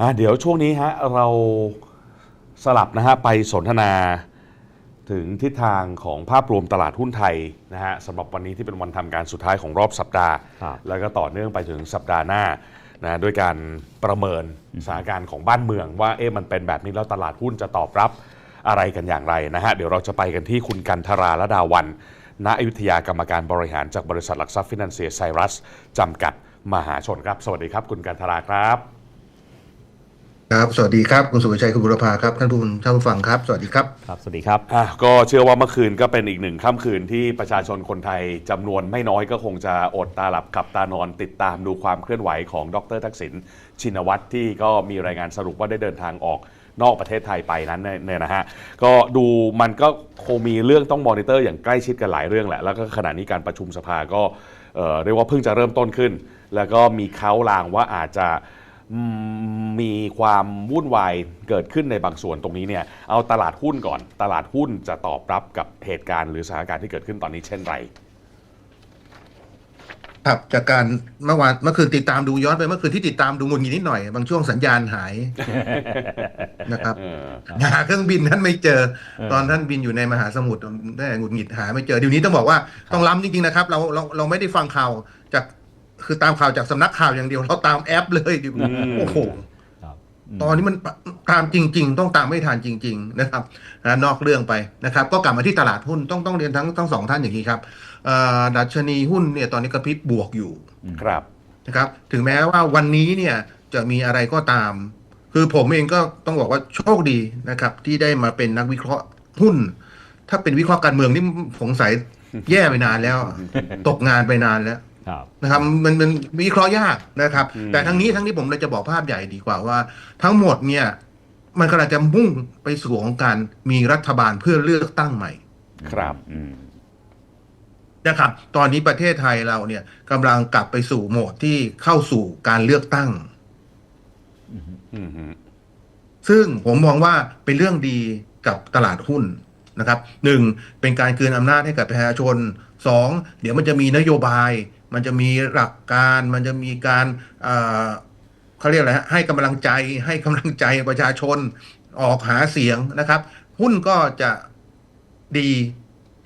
อะเดี๋ยวช่วงนี้ฮะเราสลับนะฮะไปสนทนาถึงทิศทางของภาพรวมตลาดหุ้นไทยนะฮะสำหรับวันนี้ที่เป็นวันทำการสุดท้ายของรอบสัปดาห์ ครับ แล้วก็ต่อเนื่องไปถึงสัปดาห์หน้านะด้วยการประเมินสถานการณ์ของบ้านเมือง ว่าเอ๊ะมันเป็นแบบนี้แล้วตลาดหุ้นจะตอบรับอะไรกันอย่างไรนะฮะเดี๋ยวเราจะไปกันที่คุณกันทราละดาวันณอยุธยากรรมการบริหารจากบริษัทหลักทรัพย์ฟินแลนเซียไซรัสจำกัดมหาชนครับ สวัสดีครับ คุณกันทราครับ ครับ สวัสดีครับ คุณสุวิชัย คุณบุรพาครับ ท่านผู้ท่านผู้ฟังครับ สวัสดีครับ ครับ สวัสดีครับอะก็เชื่อว่าเมื่อคืนก็เป็นอีกหนึ่งค่ำคืนที่ประชาชนคนไทยจำนวนไม่น้อยก็คงจะอดตาหลับขับตานอน ติดตามดูความเคลื่อนไหวของดรทักษิณชินวัตรที่ก็มีรายงานสรุปว่าได้เดินทางออกนอกประเทศไทยไปนั้นเนี่ยนะฮะ ก็ดูมันก็คงมีเรื่องต้องมอนิเตอร์อย่างใกล้ชิดกันหลายเรื่องแหละ แล้วก็ขณะนี้การประชุมสภาก็เอ่อเรียกว่าเพิ่งจะเริ่มต้นขึ้น แล้วก็มีเขาลางว่าอาจจะ มมีความวุ่นวายเกิดขึ้นในบางส่วนตรงนี้เนี่ยเอาตลาดหุ้นก่อน ตลาดหุ้นจะตอบรับกับเหตุการณ์หรือสถานการณ์ที่เกิดขึ้นตอนนี้เช่นไรครับจากการเมื่อวานเมื่อคืนติดตามดูย้อนไปเมื่อคืนที่ติดตามดูงุนงิดนิดหน่อย บางช่วงสัญญาณหายนะครับเออหาเครื่องบินท่านไม่เจอเออตอนท่านบินอยู่ในมหาสมุทรได้หงุดหงิดหาไม่เจอเดี๋ยวนี้ต้องบอกว่าต้องล้ำจริงๆนะครับ เราเราเราไม่ได้ฟังข่าวจาก คือตามข่าวจากสำนักข่าวอย่างเดียวเราตามแอปเลยดิอืมโอ้โหครับตอนนี้มันตามจริง ๆ ต้องตามไม่ทันจริง ๆ นะครับนะนอกเรื่องไปนะครับ ก็กลับมาที่ตลาดหุ้นต้องต้องเรียนทั้งทั้งสองท่านอย่างนี้ครับเอ่อดัชนีหุ้นเนี่ยตอนนี้กระพริบบวกอยู่ครับนะครับ ถึงแม้ว่าวันนี้เนี่ยจะมีอะไรก็ตาม คือผมเองก็ต้องบอกว่าโชคดีนะครับ ที่ได้มาเป็นนักวิเคราะห์หุ้น ถ้าเป็นวิเคราะห์การเมืองนี่สงสัยแย่ไปนานแล้ว ตกงานไปนานแล้วครับ นะครับมันมันวิเคราะห์ยากนะครับ อืม แต่ทั้งนี้ทั้งนี้ผมเลยจะบอกภาพใหญ่ดีกว่าว่า ทั้งหมดเนี่ยมันกำลังจะมุ่งไปสู่ของการมีรัฐบาลเพื่อเลือกตั้งใหม่ ครับ อืม นะครับตอนนี้ประเทศไทยเราเนี่ยกำลังกลับไปสู่โหมดที่เข้าสู่การเลือกตั้ง อืมฮึซึ่งผมมองว่าเป็นเรื่องดีกับตลาดหุ้นนะครับหนึ่งเป็นการคืนอำนาจให้กับประชาชนสองเดี๋ยวมันจะมีนโยบาย มันจะมีหลักการ มันจะมีการเอ่อเขาเรียกอะไรฮะให้กำลังใจให้กำลังใจประชาชนออกหาเสียงนะครับ หุ้นก็จะดี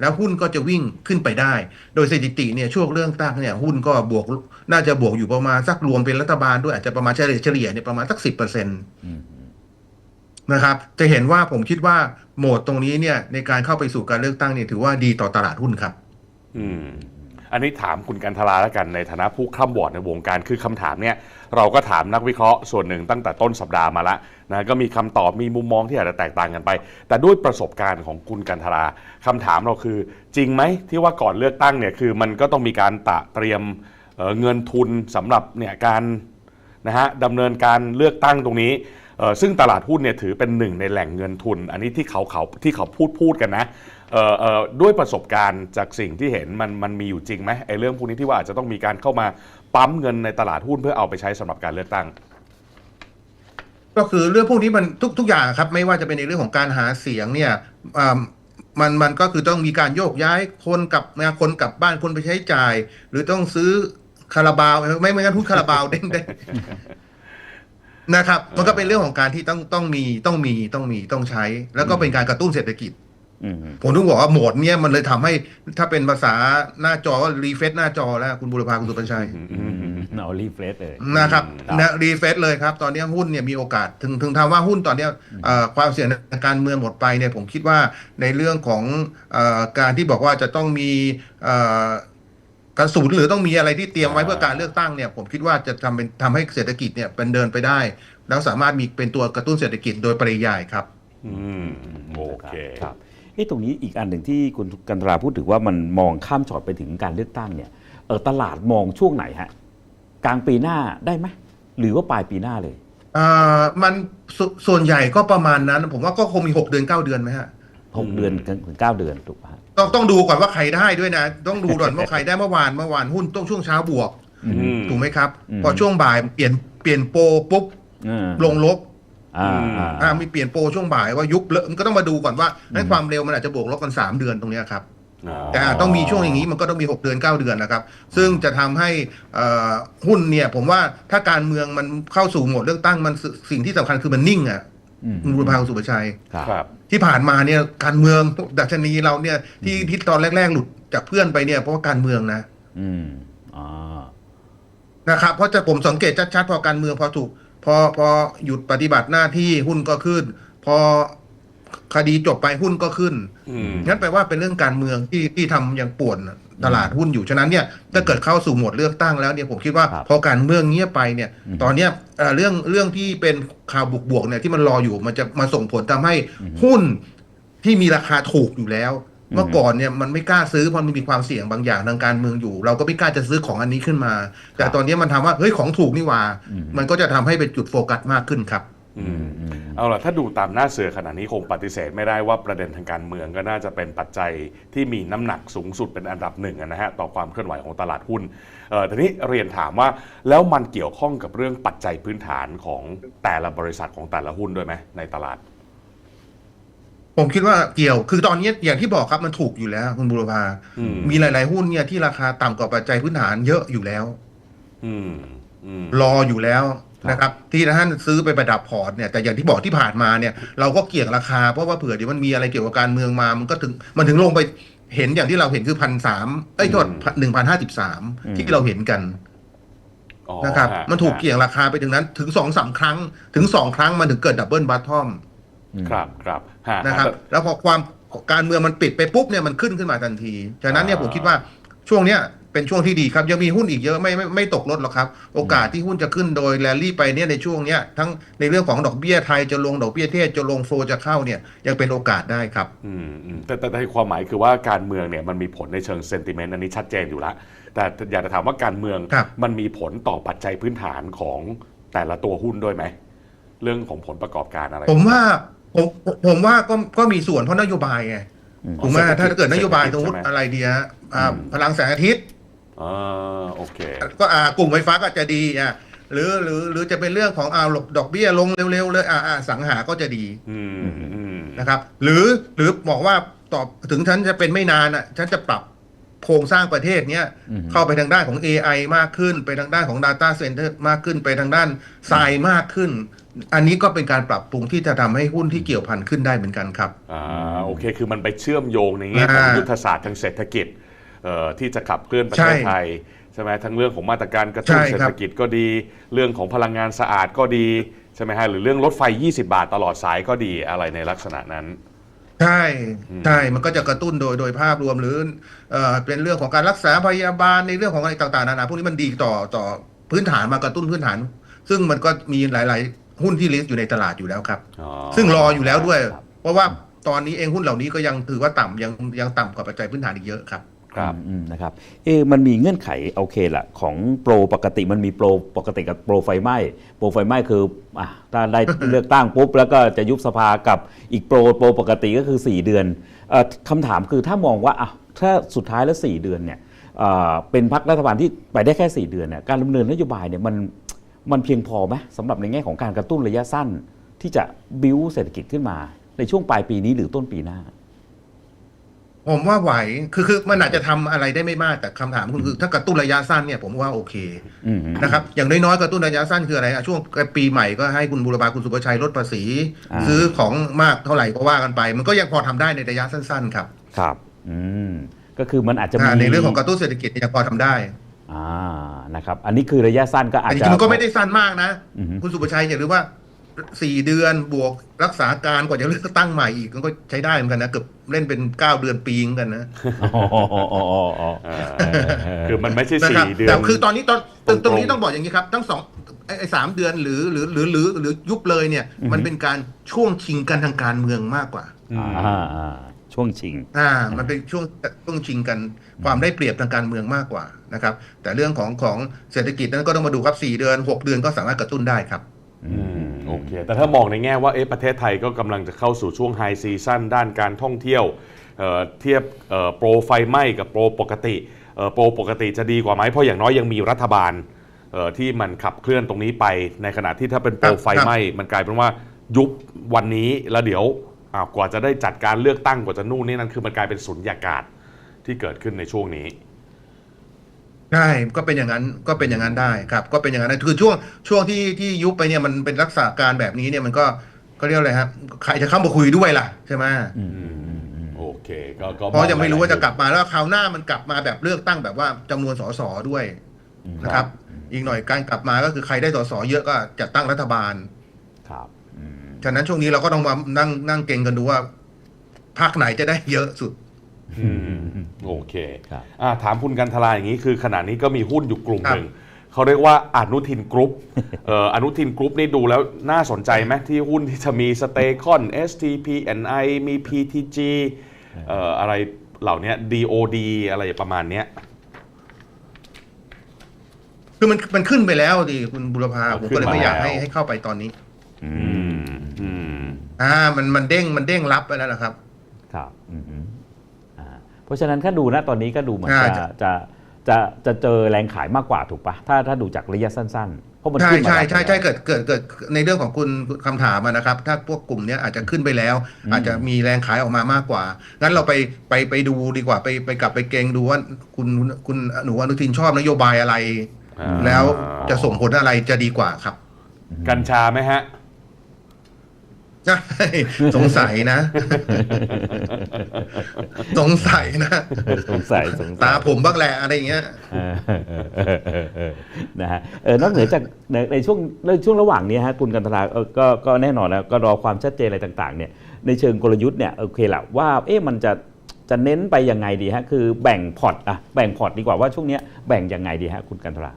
แล้วหุ้นก็จะวิ่งขึ้นไปได้ โดยสถิติเนี่ยช่วงเรื่องตั้งเนี่ยหุ้นก็บวกน่าจะบวกอยู่ประมาณสักรวมเป็นรัฐบาลด้วยอาจจะประมาณเฉลี่ยเฉลี่ยเนี่ยประมาณสักสิบเปอร์เซ็นต์อืมนะครับ จะเห็นว่าผมคิดว่าโหมดตรงนี้เนี่ยในการเข้าไปสู่การเลือกตั้งเนี่ยถือว่าดีต่อตลาดหุ้นครับ อืม อันนี้ถามคุณกันทราแล้วกันในฐานะผู้คร่ำวอดในวงการคือคำถามเนี่ยเราก็ถามนักวิเคราะห์ส่วนหนึ่งตั้งแต่ต้นสัปดาห์มาละนะก็มีคำตอบมีมุมมองที่อาจจะแตกต่างกันไป แต่ด้วยประสบการณ์ของคุณกันทราคำถามเราคือ จริงไหมที่ว่าก่อนเลือกตั้งเนี่ยคือมันก็ต้องมีการตะเตรียมเเงินทุนสำหรับเนี่ยการนะฮะดำเนินการเลือกตั้งตรงนี้ ซึ่งตลาดหุ้นเนี่ยถือเป็นหนึ่งในแหล่งเงินทุน อันนี้ที่เขาเขาที่เขาพูดพูดกันนะด้วยประสบการณ์จากสิ่งที่เห็นมันมันมีอยู่จริงไหมไอ้เรื่องพวกนี้ที่ว่าอาจจะต้องมีการเข้ามาปั๊มเงินในตลาดหุ้นเพื่อเอาไปใช้สำหรับการเลือกตั้ง ก็คือเรื่องพวกนี้มันทุกทุกอย่างครับ ไม่ว่าจะเป็นในเรื่องของการหาเสียงเนี่ยมันมันก็คือต้องมีการโยกย้ายคนกลับนะคนกลับบ้านคนไปใช้จ่าย หรือต้องซื้อคาราบาวไม่ไม่งั้นหุ้นคาราบาวเด้งได้ นะครับ มันก็เป็นเรื่องของการที่ต้องต้องมีต้องมีต้องมีต้องใช้ แล้วก็เป็นการกระตุ้นเศรษฐกิจอืมผมต้องบอกว่าโหมดเนี้ยมันเลยทำให้ ถ้าเป็นภาษาหน้าจอก็รีเฟซหน้าจอแล้วคุณบุรพาคุณสุพันชัยอืมเอารีเฟรชเลยนะครับครับนะรีเฟซเลยครับ ตอนนี้หุ้นเนี่ยมีโอกาสถึงถึงทำว่าหุ้นตอนเนี้ยเอ่อความเสี่ยงในการเมืองหมดไปเนี่ยผมคิดว่าในเรื่องของเอ่อการที่บอกว่าจะต้องมีเอ่อ กระสุนหรือต้องมีอะไรที่เตรียมไว้เพื่อการเลือกตั้งเนี่ยผมคิดว่าจะทำเป็นทำให้เศรษฐกิจเนี่ยเป็นเดินไปได้ แล้วสามารถมีเป็นตัวกระตุ้นเศรษฐกิจโดยปริยายครับ อืมโอเค ครับเอ้ตรงนี้อีกอันหนึ่งที่คุณกันตราพูดถึงว่ามันมองข้ามช็อตไปถึงการเลือกตั้งเนี่ยเออตลาดมองช่วงไหนฮะกลางปีหน้าได้ไหมหรือว่าปลายปีหน้าเลยเอ่อมันสส่วนใหญ่ก็ประมาณนั้น ผมว่าก็คงมีหกเดือนเก้าเดือนไหมฮะ หกเดือนถึงเก้าเดือนถูกปะฮะ ต้องต้องดูก่อนว่าใครได้ด้วยนะ ต้องดูก่อนว่าใครได้เมื่อวานเมื่อวานหุ้นต้องช่วงเช้าบวก อืม ถูกไหมครับ อืม พอช่วงบ่ายเปลี่ยนเปลี่ยนโปรปุ๊บอ่าลงลบอ่าอ่าอ่ามีเปลี่ยนโปรช่วงบ่ายว่ายุบเลอะมันก็ต้องมาดูก่อนว่านั้นความเร็วมันอาจจะบวกลบกันสามเดือนตรงเนี้ยครับอ๋อแต่อาจต้องมีช่วงอย่างนี้มันก็ต้องมี 6 เดือน 9 เดือนนะครับ ซึ่งจะทำให้เอ่อหุ้นเนี่ย ผมว่าถ้าการเมืองมันเข้าสู่โหมดเลือกตั้งมันสสิ่งที่สำคัญคือมันนิ่งอะอืม คุณบุรพาคุณสุประชัยครับครับ ที่ผ่านมาเนี่ยการเมืองดัชนีเราเนี่ยที่ที่ตอนแรก ๆ หลุดจากเพื่อนไปเนี่ยเพราะว่าการเมืองนะอืมอ่านะครับเพราะจะผมสังเกตชัดๆพอการเมืองพอถูก พอพอหยุดปฏิบัติหน้าที่หุ้นก็ขึ้น พอ คดีจบไปหุ้นก็ขึ้นอืมงั้นแปลว่าเป็นเรื่องการเมืองที่ที่ทำอย่างป่วนตลาดหุ้นอยู่ ฉะนั้นเนี่ยถ้าเกิดเข้าสู่โหมดเลือกตั้งแล้วเนี่ยผมคิดว่าครับพอการเมืองเงียบไปเนี่ยอืมตอนเนี้ยเอ่อเรื่องเรื่องที่เป็นข่าวบวกๆเนี่ยที่มันรออยู่มันจะมาส่งผลทำให้อืมหุ้นที่มีราคาถูกอยู่แล้วอืมเมื่อก่อนเนี่ยมันไม่กล้าซื้อเพราะมันมีความเสี่ยงบางอย่างทางการเมืองอยู่ เราก็ไม่กล้าจะซื้อของอันนี้ขึ้นมา แต่ตอนนี้มันทำว่าเฮ้ยของถูกนี่หว่าอืมมันก็จะทำให้เป็นจุดโฟกัสมากขึ้นครับอืมอืม เอาล่ะถ้าดูตามหน้าเสือขนาดนี้คงปฏิเสธไม่ได้ว่าประเด็นทางการเมืองก็น่าจะเป็นปัจจัยที่มีน้ำหนักสูงสุดเป็นอันดับหนึ่งอะนะฮะต่อความเคลื่อนไหวของตลาดหุ้นเออทีนี้เรียนถามว่าแล้วมันเกี่ยวข้องกับเรื่องปัจจัยพื้นฐานของแต่ละบริษัทของแต่ละหุ้นด้วยไหมในตลาด ผมคิดว่าเกี่ยว คือตอนนี้อย่างที่บอกครับมันถูกอยู่แล้ว คุณบุรพาอืมมีหลาย ๆ หุ้นเนี่ยที่ราคาต่ำกว่าปัจจัยพื้นฐานเยอะอยู่แล้วอืมอืมรออยู่แล้ว นะครับที่ท่านซื้อไปประดับพอร์ตเนี่ยแต่อย่างที่บอกที่ผ่านมาเนี่ยเราก็เกี่ยงราคาเพราะว่าเผื่อเดี๋ยวมันมีอะไรเกี่ยวกับการเมืองมามันก็ถึงมันถึงลงไปเห็นอย่างที่เราเห็นคือพันสามเอ้ยโทษหนึ่งพันห้าสิบสามที่เราเห็นกันอ๋อนะครับฮะมันถูกฮะเกี่ยงราคาไปถึงนั้นถึงสองสามครั้ง ถึงสองครั้งมันถึงเกิดดับเบิลบัตทอมครับครับฮะนะครับฮะแล้วพอความการเมืองมันปิดไปปุ๊บเนี่ยมันขึ้นขึ้นมาทันทีฉะนั้นเนี่ยอ่าผมคิดว่าช่วงเนี้ย เป็นช่วงที่ดีครับ ยังมีหุ้นอีกเยอะไม่ไม่ไม่ตกลดหรอกครับ โอกาสที่หุ้นจะขึ้นโดยแรลลี่ไปเนี่ยในช่วงเนี้ยทั้งในเรื่องของดอกเบี้ยไทยจะลงดอกเบี้ยเทศจะลงโฟลจะเข้าเนี่ยยังเป็นโอกาสได้ครับอืมอืมแต่แต่แต่ความหมายคือว่าการเมืองเนี่ยมันมีผลในเชิงเซนติเมนต์อันนี้ชัดเจนอยู่แล้วแต่อยากจะถามว่าการเมืองครับมันมีผลต่อปัจจัยพื้นฐานของแต่ละตัวหุ้นด้วยไหมเรื่องของผลประกอบการอะไร ผมว่าผมผมผมว่าก็ก็มีส่วนเพราะนโยบายไงอืมถูกไหมเศรษฐกิจถ้าเกิดนโยบายสมมติใช่ไหมอะไรเดียอ่าอืมพลังแสงอาทิตย์ อ่าโอเค ก็อ่ากลุ่มไฟฟ้าก็จะดีอะหรือหรือหรือจะเป็นเรื่องของอ่าดอกเบี้ยลงเร็วๆเลยอ่าอ่าสังหาก็จะดีอืมอืมนะครับ หรือหรือบอกว่าต่อถึงฉันจะเป็นไม่นานอะฉันจะปรับโครงสร้างประเทศเนี้ยอืม เข้าไปทางด้านของ AI มากขึ้น ไปทางด้านของ Data Center มากขึ้น ไปทางด้านทรายมากขึ้น อันนี้ก็เป็นการปรับปรุงที่จะทำให้หุ้นที่เกี่ยวพันขึ้นได้เหมือนกันครับ อ่าโอเค คือมันไปเชื่อมโยงในแง่ของอ่ายุ ยุทธศาสตร์ทางเศรษฐกิจเอ่อ ที่จะขับเคลื่อนประเทศใช่ไทยใช่ไหมทั้งเรื่องของมาตรการกระตุ้นใช่เศรครัษบฐกิจก็ดี เรื่องของพลังงานสะอาดก็ดีใช่ไหมฮะหรือเรื่องรถไฟ 20 บาทตลอดสายก็ดีอะไรในลักษณะนั้นใช่อืมใช่มันก็จะกระตุ้นโดยโดยภาพรวมหรือเอ่อเป็นเรื่องของการรักษาพยาบาลในเรื่องของอะไรต่างๆนานาพวกนี้มันดีต่อต่อพื้นฐานมากระตุ้นพื้นฐาน ซึ่งมันก็มีหลาย ๆ หุ้นที่ลิสต์อยู่ในตลาดอยู่แล้วครับอ๋อซึ่งรออยู่แล้วด้วยครับเพราะว่าตอนนี้เองหุ้นเหล่านี้ก็ยังถือว่าต่ำยังยังต่ำกว่าปัจจัยพื้นฐานอีกเยอะครับ ครับอืมนะครับเอะมันมีเงื่อนไขโอเคแหละของโปรปกติมันมีโปรปกติกับโปรไฟไหม้โปรไฟไหม้คืออะถ้าได้เลือกตั้งปุ๊บแล้วก็จะยุบสภากับอีกโปรโปรปกติก็คือ 4 เดือนเออคำถามคือถ้ามองว่าอะถ้าสุดท้ายแล้ว 4 เดือนเนี่ยเอ่อเป็นพักรัฐบาลที่ไปได้แค่ 4 เดือนเนี่ยการดำเนินนโยบายเนี่ยมันมันเพียงพอไหมสำหรับในแง่ของการกระตุ้นระยะสั้น ที่จะบิ้วเศรษฐกิจขึ้นมา ในช่วงปลายปีนี้หรือต้นปีหน้า ผมว่าไหว คือคือมันอาจจะทำอะไรได้ไม่มากแต่คำถามคุณคือถ้ากระตุ้นระยะสั้นเนี่ยผมว่าโอเคอืมนะครับอย่างน้อยๆกระตุ้นระยะสั้นคืออะไรอะช่วงปีใหม่ก็ให้คุณบุรพาคุณสุประชัยลดภาษีอ่าซื้อของมากเท่าไหร่ก็ว่ากันไป มันก็ยังพอทำได้ในระยะสั้น ๆ ครับ ครับ อืมก็คือมันอาจจะมีอ่าในเรื่องของกระตุ้นเศรษฐกิจเนี่ยยังพอทำได้อ่านะครับ อันนี้คือระยะสั้นก็อาจแต่จจะริงๆมันก็ไม่ได้สั้นมากนะอือฮึคุณสุประชัยอย่าลืมว่า สี่เดือนบวกรักษาการกว่าจะเลือกตั้งใหม่อีกมันก็ใช้ได้เหมือนกันนะเกือบเล่นเป็นเก้าเดือนปีเหมือนกันนะคือมันไม่ใช่สี่เดือนแต่คือตอนนี้ตอนตรงตรงนี้ต้องบอกอย่างนี้ครับ ทั้งสองไอ้สามเดือนหรือหรือหรือหรือหรือยุบเลยเนี่ย มันเป็นการช่วงชิงกันทางการเมืองมากกว่าช่วงชิง อ่า มันเป็นช่วงช่วงชิงกันความได้เปรียบทางการเมืองมากกว่านะครับ แต่เรื่องของของเศรษฐกิจนั้นก็ต้องมาดูครับสี่เดือนหกเดือนก็สามารถกระตุ้นได้ครับ โอเค แต่ถ้ามองในแง่ว่าเอ๊ะประเทศไทยก็กำลังจะเข้าสู่ช่วงไฮซีซั่นด้านการท่องเที่ยวเอ่อเทียบเอ่อโปรไฟไหม้กับโปรปกติเอ่อโปรปกติจะดีกว่าไหมเพราะอย่างน้อยยังมีรัฐบาลเอ่อที่มันขับเคลื่อนตรงนี้ไป ในขณะที่ถ้าเป็นโปรไฟไหม้มันกลายเป็นว่ายุบวันนี้แล้วเดี๋ยวอ้าวกว่าจะได้จัดการเลือกตั้งกว่าจะนู่นนี่นั่นคือมันกลายเป็นสุญญากาศที่เกิดขึ้นในช่วงนี้ ใช่ ก็เป็นอย่างนั้น ก็เป็นอย่างนั้นได้ครับ ก็เป็นอย่างนั้นได้คือช่วงช่วงที่ที่ยุบไปเนี่ยมันเป็นลักษณะการแบบนี้เนี่ยมันก็ก็เรียกอะไรครับใครจะเข้ามาคุยด้วยล่ะใช่ไหมอืมอืมอืมอืมโอเคก็ก็เพราะจะไม่รู้ว่าจะกลับมาแล้วคราวหน้ามันกลับมาแบบเลือกตั้งแบบว่าจำนวนสสด้วยอืมนะครับ อีกหน่อยการกลับมาก็คือใครได้สสเยอะก็จะตั้งรัฐบาล ครับอืมฉะนั้นช่วงนี้เราก็ต้องมานั่งนั่งเก่งกันดูว่าพรรคไหนจะได้เยอะสุดอืม โอเคครับอ่าถามคุณกันทลาอย่างนี้คือขณะนี้ก็มีหุ้นอยู่กลุ่มครับหนึ่งเขาเรียกว่าอนุทินกรุ๊ปเอ่ออนุทินกรุ๊ปนี่ดูแล้วน่าสนใจไหมที่หุ้นที่จะมีสเตคอน STPNI มี PTG เอ่ออะไรเหล่านี้ DOD อะไรประมาณเนี้ยคือมันมันขึ้นไปแล้วดิคุณบุรพาเอาผมก็เลยไม่ขึ้นมาอยากให้แล้วให้เข้าไปตอนนี้อือืมมอืมอ่า มันมันเด้งมันเด้งรับไปแล้วนะครับ ครับ อืมอืมอ่าเพ ราะฉะนั้นถ้าดูนะตอนนี้ก็ดูเหมือนอ่าจะจะจะจะเจอแรงขายมากกว่าถูกปะถ้าถ้าดูจากระยะสั้นๆเพราะมันใช่ขึ้นมาใช่แล้วใช่ใช่เกิดเกิดเกิดในเรื่องของคุณคำถามอะนะครับ ถ้าพวกกลุ่มเนี้ยอาจจะขึ้นไปแล้วอืมอาจจะมีแรงขายออกมามากกว่างั้นเราไปไปไปดูดีกว่าไปไปกลับไปเกงดูว่าคุณคุณหนูอนุทินชอบนโยบายอะไรอ่าแล้วจะส่งผลอะไรจะดีกว่าครับ กัญชาไหมฮะ ใช่สงสัยนะ สงสัยนะ สงสัยสงสัยตาผมบ้างแหละอะไรอย่างเงี้ยเออเออเออเออเออนะฮะเออนอกเหนือจากในในช่วงในช่วงระหว่างนี้ฮะคุณกันตลาเออก็ก็แน่นอนแล้วก็รอความชัดเจนอะไรต่างๆเนี่ยในเชิงกลยุทธ์เนี่ยโอเคแหละว่าเอ๊ะมันจะจะเน้นไปยังไงดีฮะคือแบ่งพอร์ตอะแบ่งพอร์ตดีกว่าว่าช่วงเนี้ยแบ่งยังไงดีฮะคุณกันตลา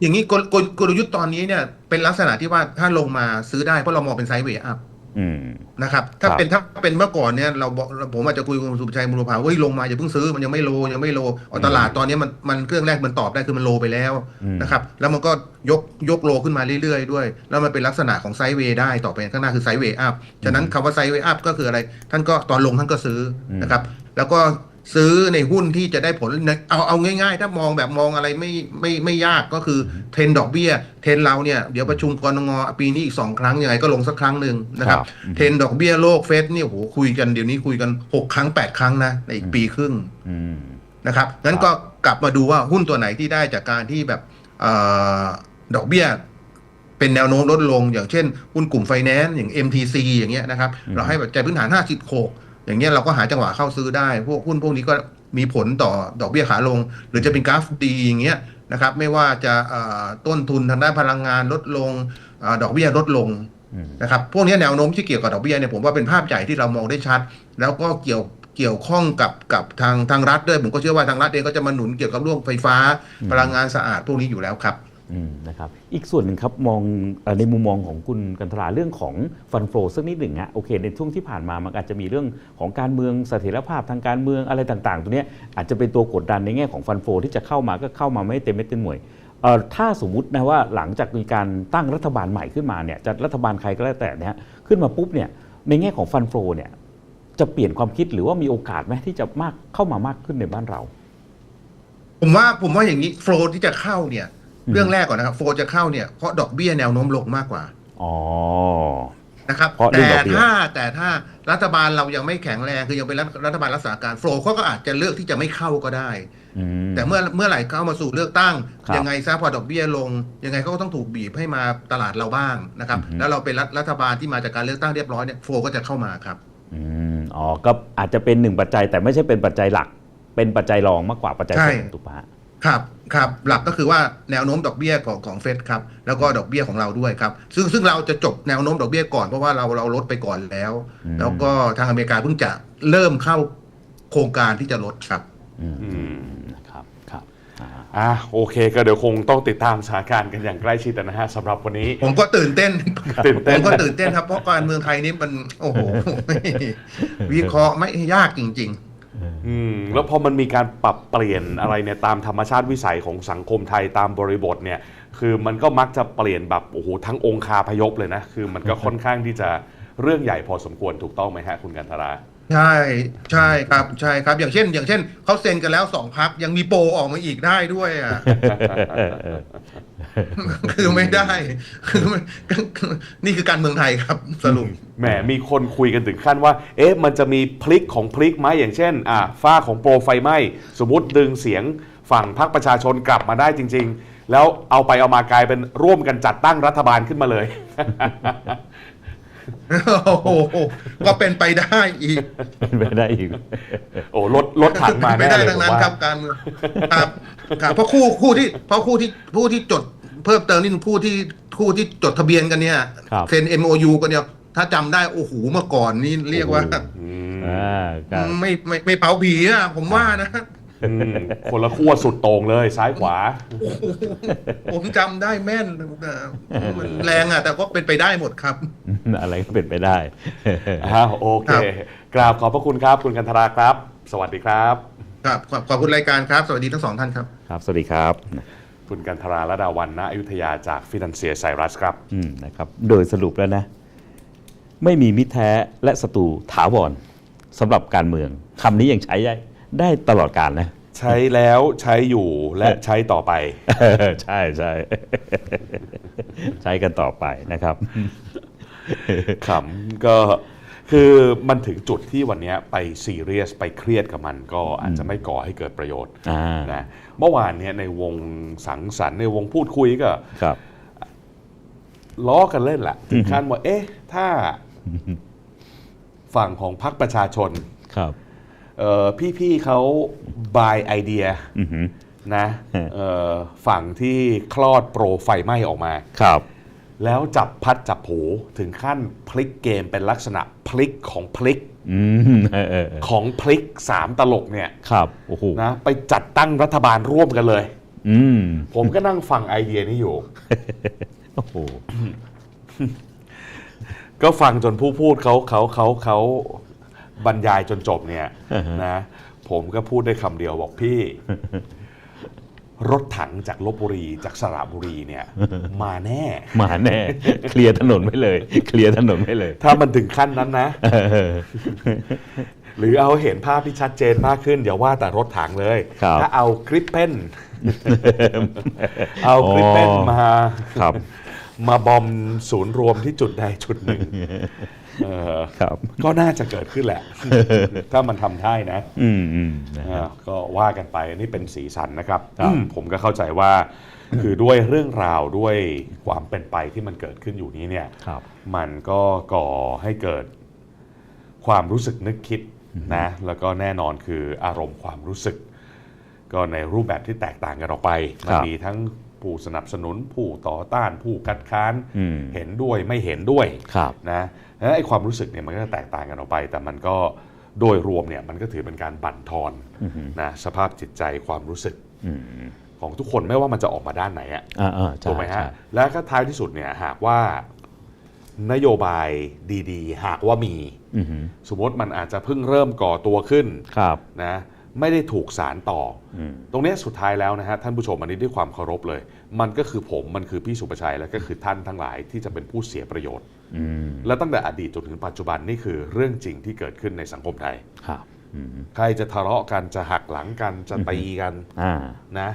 อย่างนี้กลกลกลยุทธ์ตอนนี้เนี่ยเป็นลักษณะที่ว่าถ้าลงมาซื้อได้เพราะเรามองเป็นไซด์เวย์อัพอืมนะครับถ้าครับเป็นถ้าเป็นเมื่อก่อนเนี่ยเราบอกผมอาจจะคุยกับคุณสุภชัยมูลภาว่าเฮ้ยลงมาอย่าเพิ่งซื้อมันยังไม่โลยังไม่โลเอาตลาดตอนนี้มันมันเครื่องแรกมันตอบได้คือมันโลไปแล้วอืมนะครับแล้วมันก็ยกยกโลขึ้นมาเรื่อยๆด้วย แล้วมันเป็นลักษณะของไซด์เวย์ได้ต่อไปข้างหน้าคือไซด์เวย์อัพฉะนั้นคำว่าไซด์เวย์อัพก็คืออะไร ท่านก็ตอนลงท่านก็ซื้ออมนะครับแล้วก็ ซื้อในหุ้นที่จะได้ผลเอาเอาง่ายๆ ถ้ามองแบบมองอะไรไม่ไม่ไม่ยากก็คือเทรนดอกเบี้ย เทรนเราเนี่ยเดี๋ยวประชุมกรงงปีนี้อีกสองครั้งยังไงก็ลงสักครั้งหนึ่งนะครับครับเทรนดอกเบี้ยโลกเฟดเนี่ยโหคุยกันเดี๋ยวนี้คุยกัน6ครั้ง8ครั้งนะในอีกปีครึ่งอืมนะครับงั้นก็กลับมาดูว่าหุ้นตัวไหนที่ได้จากการที่แบบเออดอกเบี้ยเป็นแนวโน้มลดลง อย่างเช่นหุ้นกลุ่มไฟแนนซ์อย่าง MTC อย่างเงี้ยนะครับอืมเราให้แบบใจพื้นฐาน 56 อย่างเงี้ยเราก็หาจังหวะเข้าซื้อได้ พวกหุ้นพวกนี้ก็มีผลต่อดอกเบี้ยขาลง หรือจะเป็นกราฟดีอย่างเงี้ยนะครับ ไม่ว่าจะเอ่อต้นทุนทางด้านพลังงานลดลงเออดอกเบี้ยลดลงอืมนะครับพวกนี้แนวโน้มที่เกี่ยวกับดอกเบี้ยเนี่ยผมว่าเป็นภาพใหญ่ที่เรามองได้ชัด แล้วก็เกี่ยวเกี่ยวข้องกับกับทางทางรัฐด้วย ผมก็เชื่อว่าทางรัฐเองก็จะมาหนุนเกี่ยวกับเรื่องไฟฟ้าอืมพลังงานสะอาดพวกนี้อยู่แล้วครับอืม นะครับอีกส่วนหนึ่งครับมองในมุมมองของคุณกันทราเรื่องของฟันโฟสักนิดหนึ่งฮะโอเค ในช่วงที่ผ่านมามันอาจจะมีเรื่องของการเมืองเสถียรภาพทางการเมืองอะไรต่าง ๆ ตัวเนี้ยอาจจะเป็นตัวกดดันในแง่ของฟันโฟที่จะเข้ามาก็เข้ามาไม่เต็มเม็ดเต็มหน่วยถ้าสมมตินะว่าหลังจากมีการตั้งรัฐบาลใหม่ขึ้นมาเนี่ยจะรัฐบาลใครก็แล้วแต่นี่ยขึ้นมาปุ๊บเนี่ยในแง่ของฟันโฟเนี่ยจะเปลี่ยนความคิดหรือว่ามีโอกาสไหมที่จะมากเข้ามามากขึ้นในบ้านเรา ผมว่าผมว่าอย่างนี้โฟลที่จะเข้าเนี่ย เรื่องแรกก่อนนะครับโฟลจะเข้าเนี่ยเพราะดอกเบี้ยแนวโน้มลงมากกว่าอ๋อนะครับเพราะเรื่แต่องดอกเบี้ยถ้าแต่ถ้ารัฐบาลเรายังไม่แข็งแรงคือยังเป็นรัฐรัฐบาลรักษาการโฟลเขาก็อาจจะเลือกที่จะไม่เข้าก็ได้อืมแต่เมื่อเมื่อไหร่เข้ามาสู่เลือกตั้งครับยังไงซะพอดอกเบี้ยลง ยังไงเขาก็ต้องถูกบีบให้มาตลาดเราบ้างนะครับอือฮึแล้วเราเป็นรัฐรัฐบาลที่มาจากการเลือกตั้งเรียบร้อยเนี่ยโฟก็จะเข้ามาครับอืมอ๋อก็อาจจะเป็นหนึ่งปัจจัยแต่ไม่ใช่เป็นปัจจัยหลัก เป็นปัจจัยรองมากกว่าปัจจัยใช่เสริมถูกปะฮะครับ ครับหลักก็คือว่าแนวโน้มดอกเบี้ยของของเฟดครับแล้วก็ดอกเบี้ยของเราด้วยครับ ซึ่งซึ่งเราจะจบแนวโน้มดอกเบี้ยก่อนเพราะว่าเราเราลดไปก่อนแล้ว อืม แล้วก็ทางอเมริกาเพิ่งจะเริ่มเข้าโครงการที่จะลดครับ อืมอืมครับครับอ่าอะโอเคก็เดี๋ยวคงต้องติดตามสถานการณ์กันอย่างใกล้ชิดนะฮะสำหรับวันนี้ ผมก็ตื่นเต้น ตื่นผเต้นมก็ตื่นเต้นครับ เพราะการเมืองไทยนี่มัน โอ้โห วิเคราะห์ไม่ยากจริง ๆ อืมแล้วพอมันมีการปรับเปลี่ยนอะไรเนี่ยตามธรรมชาติวิสัยของสังคมไทยตามบริบทเนี่ย คือมันก็มักจะเปลี่ยนแบบโอ้โหทั้งองคาพยพเลยนะ คือมันก็ค่อนข้างที่จะเรื่องใหญ่พอสมควรถูกต้องไหมฮะคุณกันทรา ใช่ใช่ครับใช่ครับ อย่างเช่น อย่างเช่นเขาเซ็นกันแล้วสองพักยังมีโปรออกมาอีกได้ด้วยอะ คือไม่ได้ คือไม่นี่คือการเมืองไทยครับสรุปแหมมีคนคุยกันถึงขั้นว่า เอ๊ะ มันจะมีพลิกของพลิกไหมอย่างเช่น อ่าฝ้าของโปรไฟไหม้สมมติดึงเสียงฝั่งพรรคประชาชนกลับมาได้จริง ๆ แล้วเอาไปเอามากลายเป็นร่วมกันจัดตั้งรัฐบาลขึ้นมาเลย โอ้โหก็เป็นไปได้อีก เป็นไปได้อีก โอ้รถรถถังมาไม่แน่ได้เลยทั้งผมนั้นว่าครับการเมืองครับครับเพราะคู่คู่ที่เพราะคู่ที่ผู้ที่จดเพิ่มเติมนี่คู่ที่คู่ที่จดทะเบียนกันเนี่ยครับ เซ็น MOU กันเนี่ยถ้าจำได้โอ้โหเมื่อก่อนนี่เรียกว่า อืมอ่าครับ ไม่ไม่ไม่เผาผีอะผมว่านะ อืมคนละขั้วสุดโต่งเลยซ้ายขวา ผมจำได้แม่นมันแรงอะ แต่ก็เป็นไปได้หมดครับ อะไรก็เป็นไปได้ อ้าวโอเคครับกราบขอบพระคุณครับ คุณกันทราครับ สวัสดีครับ ครับขอบขอบคุณรายการครับ สวัสดีทั้งสองท่านครับ ครับ สวัสดีครับ คุณกันทราและดาวันณอยุธยาจากฟินันเซียไซรัสครับ อืมนะครับ โดยสรุปแล้วนะ ไม่มีมิตรแท้และศัตรูถาวรสำหรับการเมืองคำนี้ยังใช้ได้ ได้ตลอดกาลนะ ใช้แล้วใช้อยู่และใช้ต่อไป ใช่ใช่ใช้กันต่อไปนะครับขำก็คือมันถึงจุดที่วันเนี้ยไปซีเรียสไปเครียดกับมันก็อาจจะไม่ก่อให้เกิดประโยชน์อ่านะเมื่อวานเนี้ยในวงสังสรรค์ในวงพูดคุยก็ครับล้อกันเล่นแหละถึงขั้นว่าเอ๊ะ ถ้าฝั่งของพรรคประชาชนครับ เอ่อพี่ๆเขาบายไอเดียอือหือนะฮะเอ่อฝั่งที่คลอดโปรไฟไหม้ออกมา ครับ แล้วจับพัดจับผูถึงขั้นพลิกเกมเป็นลักษณะพลิกของพลิกอืมเออเออเออของพลิกสามตลกเนี่ยครับ โอ้โห นะไปจัดตั้งรัฐบาลร่วมกันเลย อืม ผมก็นั่งฟังไอเดียนี้อยู่ โอ้โห ก็ฟังจนผู้พูดเขาเขาเขาเขา บรรยายจนจบเนี่ยอ่าฮะนะผมก็พูดได้คำเดียวบอกพี่ รถถังจากลบบุรีจากสระบุรีเนี่ย มาแน่ มาแน่ เคลียร์ถนนไว้เลย เคลียร์ถนนไว้เลย ถ้ามันถึงขั้นนั้นนะเออหรือเอาเห็นภาพที่ชัดเจนมากขึ้นเดี๋ยวว่าแต่รถถังเลย ครับถ้าเอาคลิปเพนเอาคลิปเพนอ๋อมาครับ มาบอมศูนย์รวมที่จุดใดจุดหนึ่งเออ ครับ ก็น่าจะเกิดขึ้นแหละ ถ้ามันทำได้นะอืมอืมนะคอ่ารับก็ว่ากันไปนี่เป็นสีสันนะครับครับอืมผมก็เข้าใจว่า คือด้วยเรื่องราวด้วยความเป็นไปที่มันเกิดขึ้นอยู่นี้เนี่ย ครับ มันก็ก่อให้เกิดความรู้สึกนึกคิดนะ แล้วก็แน่นอนคืออารมณ์ความรู้สึก ก็ในรูปแบบที่แตกต่างกันออกไปคมัรับ มีทั้ง ผู้สนับสนุนผู้ต่อต้านผู้คัดค้านอืมเห็นด้วยไม่เห็นด้วยครับนะแล้วไอ้ความรู้สึกเนี่ยมันก็จะแตกต่างกันออกไป แต่มันก็โดยรวมเนี่ยมันก็ถือเป็นการบั่นทอนนะสภาพจิตใจความรู้สึกอืมของทุกคนไม่ว่ามันจะออกมาด้านไหนอะอ่าอ่าใช่ถูกไหมฮะใช่และก็ท้ายที่สุดเนี่ยหากว่านโยบายดี ๆ หากว่ามีอือหือสมมติมันอาจจะเพิ่งเริ่มก่อตัวขึ้นครับนะ ไม่ได้ถูกสารต่ออมตรงเนี้ยสุดท้ายแล้วนะฮะท่านผู้ชมอันนี้ด้วยความเคารพเลย มันก็คือผมมันคือพี่สุประชัย แล้วก็คือท่านทั้งหลายที่จะเป็นผู้เสียประโยชน์อืมและตั้งแต่อดีตจนถึงปัจจุบันนี่คือเรื่องจริงที่เกิดขึ้นในสังคมไทยครับอืมใครจะทะเลาะกันจะหักหลังกันจะตีกันอ่านะ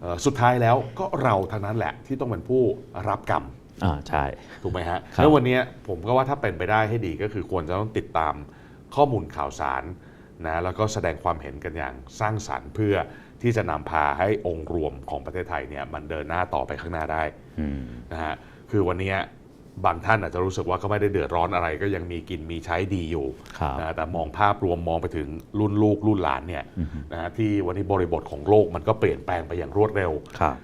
เอ่อสุดท้ายแล้วก็เราเท่านั้นแหละที่ต้องเป็นผู้รับกรรมอ่าใช่ถูกไหมฮะครับแล้ววันเนี้ยผมก็ว่าถ้าเป็นไปได้ให้ดีก็คือควรจะต้องติดตามข้อมูลข่าวสาร นะแล้วก็แสดงความเห็นกันอย่างสร้างสรรค์เพื่อที่จะนำพาให้องค์รวมของประเทศไทยเนี่ยมันเดินหน้าต่อไปข้างหน้าได้อืมนะฮะคือวันเนี้ยบางท่านอาจจะรู้สึกว่าก็ไม่ได้เดือดร้อนอะไร ก็ยังมีกินมีใช้ดีอยู่ครับนะแต่มองภาพรวมมองไปถึงรุ่นลูกรุ่นหลานเนี่ยนะฮะที่วันนี้บริบทของโลกมันก็เปลี่ยนแปลงไปอย่างรวดเร็วครับ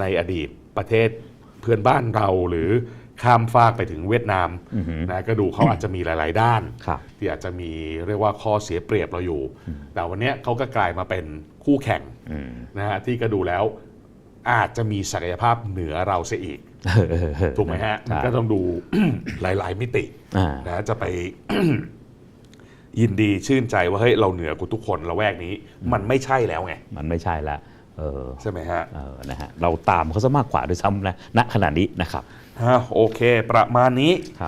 ในอดีตประเทศเพื่อนบ้านเราหรือ ข้ามฟากไปถึงเวียดนามอือหือนะก็ดูเขาอาจจะมีหลาย ๆ ด้านครับที่อาจจะมีเรียกว่าข้อเสียเปรียบเราอยู่ แต่วันเนี้ยเขาก็กลายมาเป็นคู่แข่งอืมนะฮะที่ก็ดูแล้วอาจจะมีศักยภาพเหนือเราเสียอีกถูกไหมฮะมันใช่ก็ต้องดูหลาย ๆ มิติอ่านะจะไปยินดีชื่นใจว่าเฮ้ยเราเหนือกว่าทุกคนละแวกนี้ มันไม่ใช่แล้วไง มันไม่ใช่ละเออใช่ไหมฮะเออนะฮะเราตามเขาซะมากกว่าด้วยซ้ำนะณขณะนี้นะครับ ฮะโอเค ประมาณนี้ครับ